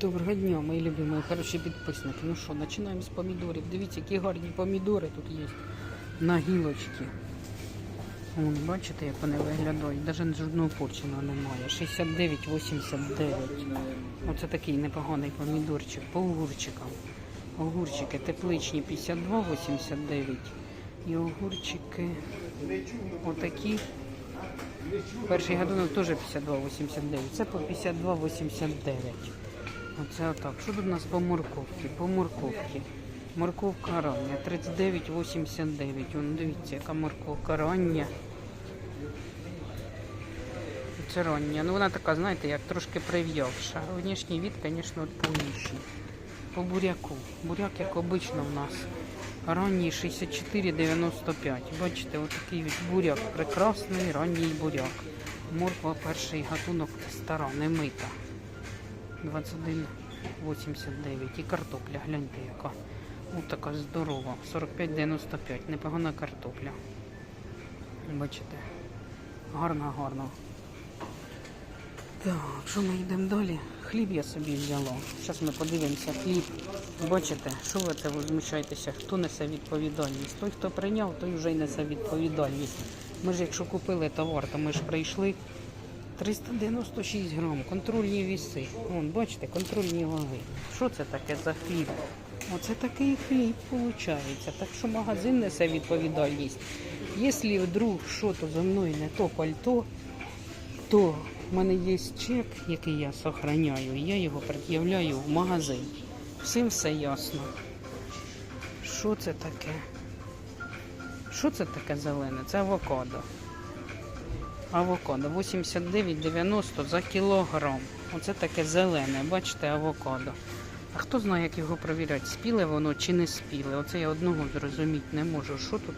Доброго дня, мої любі, мої хороші підписники. Ну що, починаємо з помідорів. Дивіться, які гарні помідори тут є на гілочці. Вон, бачите, як вони виглядають. Навіть жодного порченого немає. 69,89. Оце такий непоганий помідорчик по огурчикам. Огурчики тепличні 52,89. І огурчики отакі. Перший гадунок теж 52,89. Це по 52,89. Оце отак. Що тут у нас по морковці? По морковці. Морковка рання 39,89. Вон дивіться, яка морковка рання. Це рання. Ну вона така, знаєте, як трошки прив'явша. Внішній від, звісно, повніший. По буряку. Буряк, як обично в нас. Ранній 64,95. Бачите, отакий від буряк. Прекрасний ранній буряк. Морква перший гатунок стара, не мита. 21,89. І картопля, гляньте яка. Ось така здорова. 45,95. Непогана картопля. Бачите? Гарна, гарна. Так, що ми йдемо далі? Хліб я собі взяла. Зараз ми подивимося хліб. Бачите, що ви це возмущаєтеся? Хто несе відповідальність? Той, хто прийняв, той вже й несе відповідальність. Ми ж якщо купили товар, то ми ж прийшли 396 грам, контрольні віси. Вон, бачите, контрольні ваги. Що це таке за хліб? Оце такий хліб виходить. Так що магазин несе відповідальність. Якщо вдруг що то за мною не то пальто, то в мене є чек, який я і я його пред'являю в магазин. Всім все ясно. Що це таке? Що це таке зелене? Це авокадо. Авокадо 89,90 за кілограм. Оце таке зелене, бачите, авокадо. А хто знає, як його перевіряти, спіле воно чи не спіле? Оце я одного зрозуміти не можу. Що тут?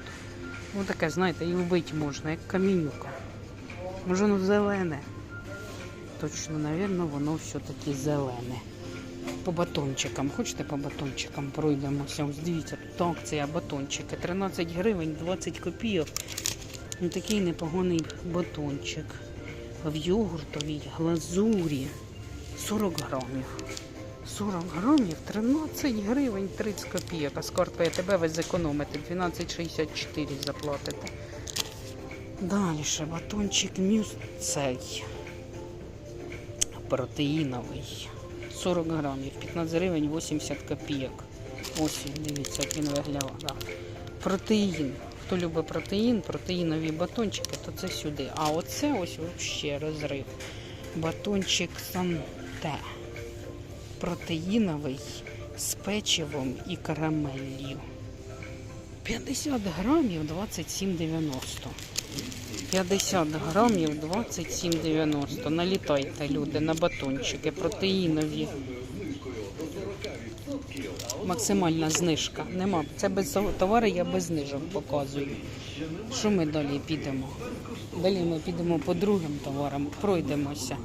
Ну таке, знаєте, і вбити можна, як камінюка. Може воно зелене. Точно, напевно, воно все-таки зелене. По батончикам. Хочете по батончикам пройдемося? Дивіться, тут акція батончики. 13 гривень, 20 копійок. Ну, такий непоганий батончик. В йогуртовій глазурі 40 грамів. 40 грамів 13 гривень 30 копійок. А з карткою тебе ви зекономите 12,64 заплатите. Далі батончик мюсцей. Протеїновий. 40 грамів, 15 гривень 80 копійок. Ось дивіться, як він виглядає. Протеїн. Хто любить протеїн, протеїнові батончики, то це сюди. А оце ось взагалі розрив. Батончик Санте. Протеїновий з печивом і карамеллю. 50 грамів 27,90. 50 грамів 27,90. Налітайте, люди, на батончики, протеїнові. Максимальна знижка. Нема. Це без товари я без знижок показую. Що ми далі підемо? Далі ми підемо по другим товарам, пройдемося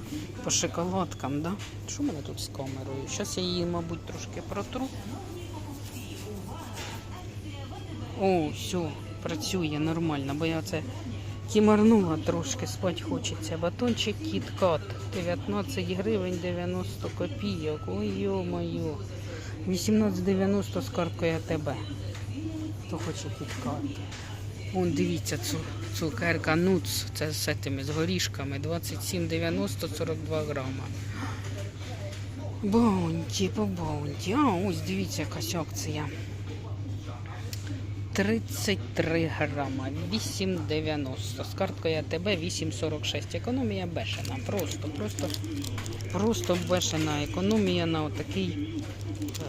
по шоколадкам. Да? Що в мене тут з камерою? Зараз я її, мабуть, трошки протру. О, все, працює нормально, бо я це кімарнула трошки, спать хочеться. Батончик кіткат 19 гривень 90 копійок. Ой, йо-моє. 18,90 з карткою АТБ. Хто хоче кіткат. Вон, дивіться, цу, цукерка нуц. Це з цими з горішками. 27,90 42 грама. Баунті, по баунті. А, ось дивіться, якась акція. 33 грама, 8,90. З карткою АТБ 8,46. Економія бешена. Просто, просто, просто бешена економія на отакий,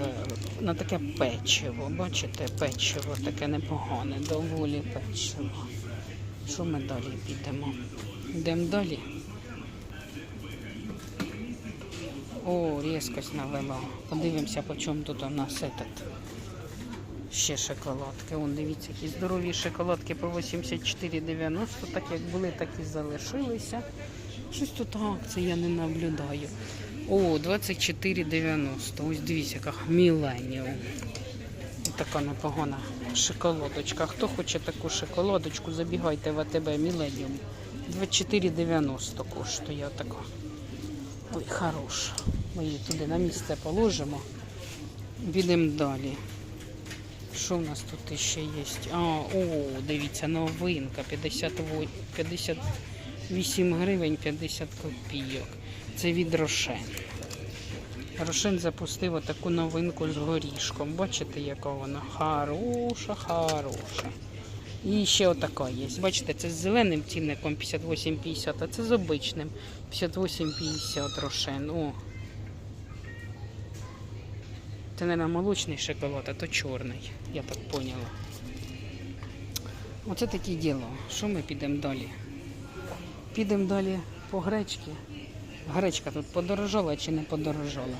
е, на таке печиво. Бачите, печиво таке непогане, доволі печиво. Що ми далі підемо? Йдемо далі. О, різкость навела. Подивимося, по чому тут у нас этот. Ще шоколадки. Вон, дивіться, які здорові шоколадки по 84,90. Так як були, так і залишилися. Щось тут акції я не наблюдаю. О, 24,90. Ось дивіться, яка міленіум. Така непогана шоколадочка. Хто хоче таку шоколадочку, забігайте в АТБ Міленіум. 24,90 коштує така. Ой, хорош. Ми її туди на місце положимо. Підемо далі. Що в нас тут ще є? А, о, дивіться, новинка. 58, 58 гривень 50 копійок. Це від Рошен. Рошен запустив отаку новинку з горішком. Бачите, яка вона? Хороша, хороша. І ще отака є. Бачите, це з зеленим цінником 58,50, а це з обичним 58,50 рошен. О. Це, мабуть, молочний шоколад, а то чорний, я так поняла. Оце таке діло. Що ми підемо далі? Підемо далі по гречці. Гречка тут подорожала чи не подорожала?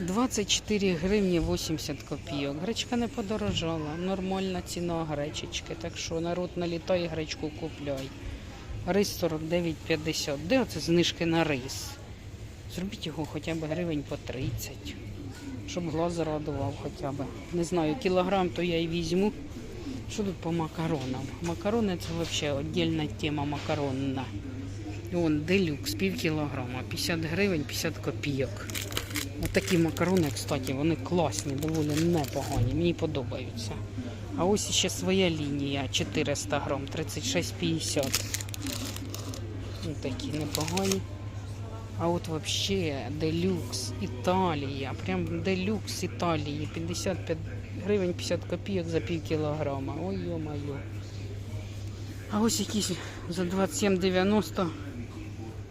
24 гривні 80 копійок. Гречка не подорожала. Нормальна ціна гречечки. Так що народ налітай гречку купляй. Рис 49,50. Де оце знижки на рис? Зробіть його хоча б гривень по 30. Щоб глаз радував хоча б. Не знаю, кілограм то я і візьму. Що тут по макаронам? Макарони це взагалі віддільна тема макаронна. Вон делюкс, пів кілограма, 50 гривень, 50 копійок. Ось такі макарони, кстати, вони класні, доволі непогані, мені подобаються. А ось ще своя лінія 400 грам, 36,50. Ось такі непогані. А от вообще делюкс Італія, прям делюкс Італії, 55 гривень 50 копійок за пів кілограма. Ой, йо-моє. А ось якісь за 27,90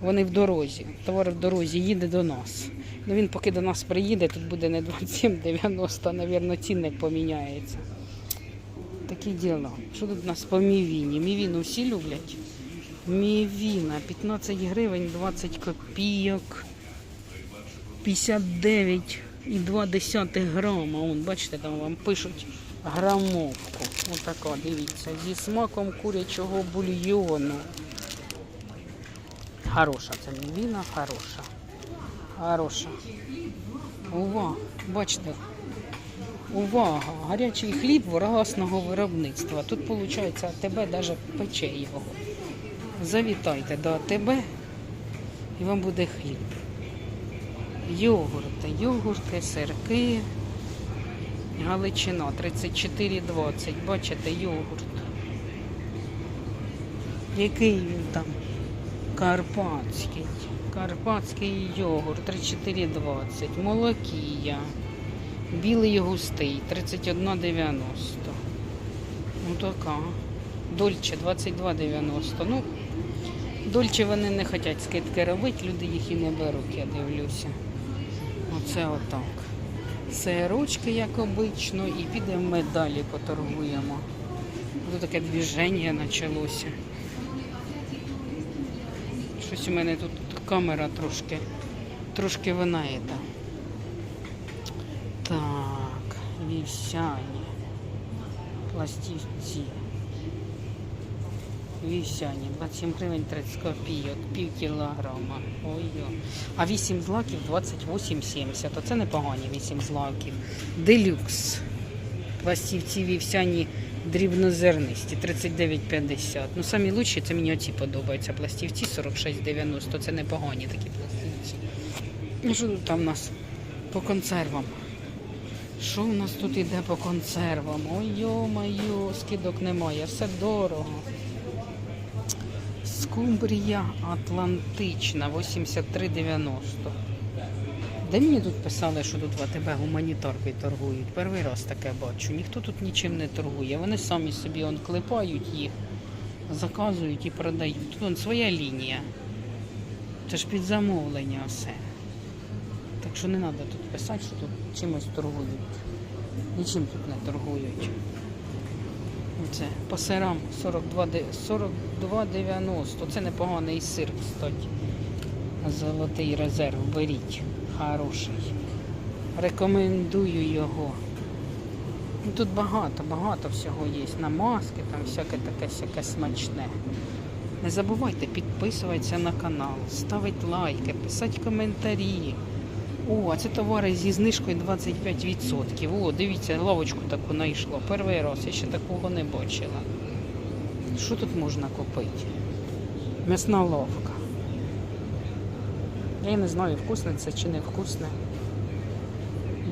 вони в дорозі. Товар в дорозі їде до нас. Ну він поки до нас приїде, тут буде не 27,90, навірно, цінник поміняється. Таке діло. Що тут у нас по мівіні? Мівіну всі люблять. Мівіна 15 гривень 20 копійок. 59,2 грама. Вон, бачите, там вам пишуть грамовку. Отака, дивіться, зі смаком курячого бульйону. Хороша це мівіна, хороша. Хороша. Увага, бачите. Увага! Гарячий хліб власного виробництва. Тут, виходить, АТБ навіть пече його. Завітайте до АТБ і вам буде хліб. Йогурти, йогурти, сирки. Галичина 34,20. Бачите, йогурт. Який він там? Карпатський. Карпатський йогурт 34,20. Молокія. Білий густий 31,90. Ну така. Дольче 22,90. Ну, дольче вони не хочуть скидки робити, люди їх і не беруть, я дивлюся. Оце отак. Сирочки, як обично, і підемо ми далі поторгуємо. Тут таке движення почалося. Щось у мене тут камера трошки, трошки винає. Так, вівсяні. Пластівці. Вівсяні, 27 гривень 30 копійок, пів кілограма. Ой-ой. А 8 злаків 28,70. Оце непогані 8 злаків. Делюкс. Пластівці вівсяні дрібнозернисті 39,50. Ну, самі лучші, це мені оці подобаються. Пластівці 46,90. Це непогані такі пластівці. Ну, що тут там у нас по консервам? Що в нас тут іде по консервам? Ой, йо-моє, скидок немає, все дорого. Скумбрія Атлантична 83,90. Де мені тут писали, що тут в АТБ гуманітарки торгують? Перший раз таке бачу. Ніхто тут нічим не торгує. Вони самі собі он клепають їх, заказують і продають. Тут он своя лінія. Це ж під замовлення все. Так що не треба тут писати, що тут чимось торгують. Нічим тут не торгують. Це по сирам 42 42,90. Це непоганий сир, кстати. Золотий резерв. Беріть. Хороший. Рекомендую його. Ну, Тут багато, багато всього є. Намазки, там всяке таке, всяке смачне. Не забувайте підписуватися на канал, ставити лайки, писати коментарі. О, а це товари зі знижкою 25%. О, дивіться, лавочку таку знайшла. Перший раз, я ще такого не бачила. Що тут можна купити? М'ясна лавка. Я не знаю, вкусне це чи не вкусне.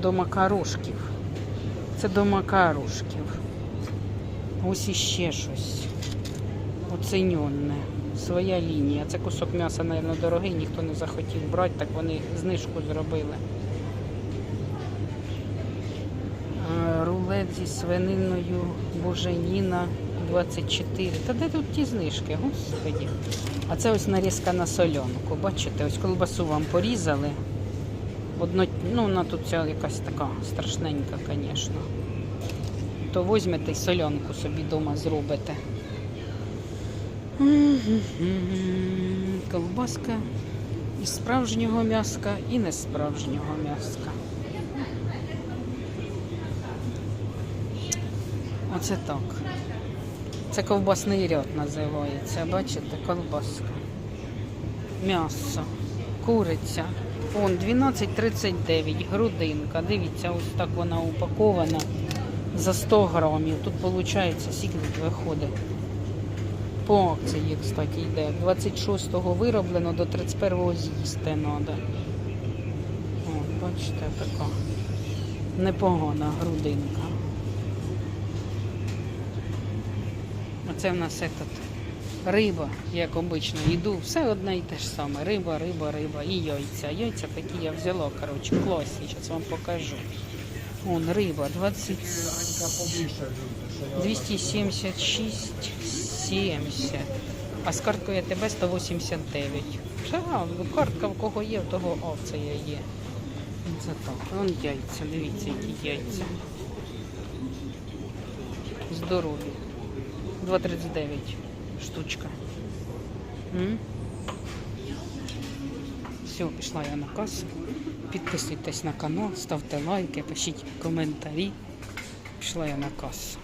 До макарошків. Це до макарошків. Ось іще щось. Оціньонне. Своя лінія. Це кусок м'яса, мабуть, дорогий, ніхто не захотів брати, так вони знижку зробили. Е, Рулет зі свининою Боженіна 24. Та де тут ті знижки, господі. А це ось нарізка на соленку. Бачите, ось колбасу вам порізали. Одно, ну, вона тут ця якась така страшненька, звісно. То візьмете й соленку собі вдома зробите. Колбаска із справжнього м'яска і не справжнього м'яска. Оце так. Це ковбасний ряд називається. Бачите, колбаска. М'ясо, куриця. Вон 12,39, грудинка. Дивіться, ось так вона упакована за 100 грамів. Тут виходить, скільки виходить. По акції, кстати, йде. 26-го вироблено до 31-го з'їсти треба. Бачите, така непогана грудинка. Оце в нас этот, риба, як обично, йду, все одне і те ж саме. Риба, риба, риба і яйця. Яйця такі я взяла, коротше, класні, зараз вам покажу. Вон риба 20... 276, 70. А з карткою АТБ 189. А, картка в кого є, в того акція є. Це так. Вон яйця, дивіться, які яйця. Здорові. 2,39 штучка. М? Все, пішла я на касу. Підписуйтесь на канал, ставте лайки, пишіть коментарі. Пішла я на касу.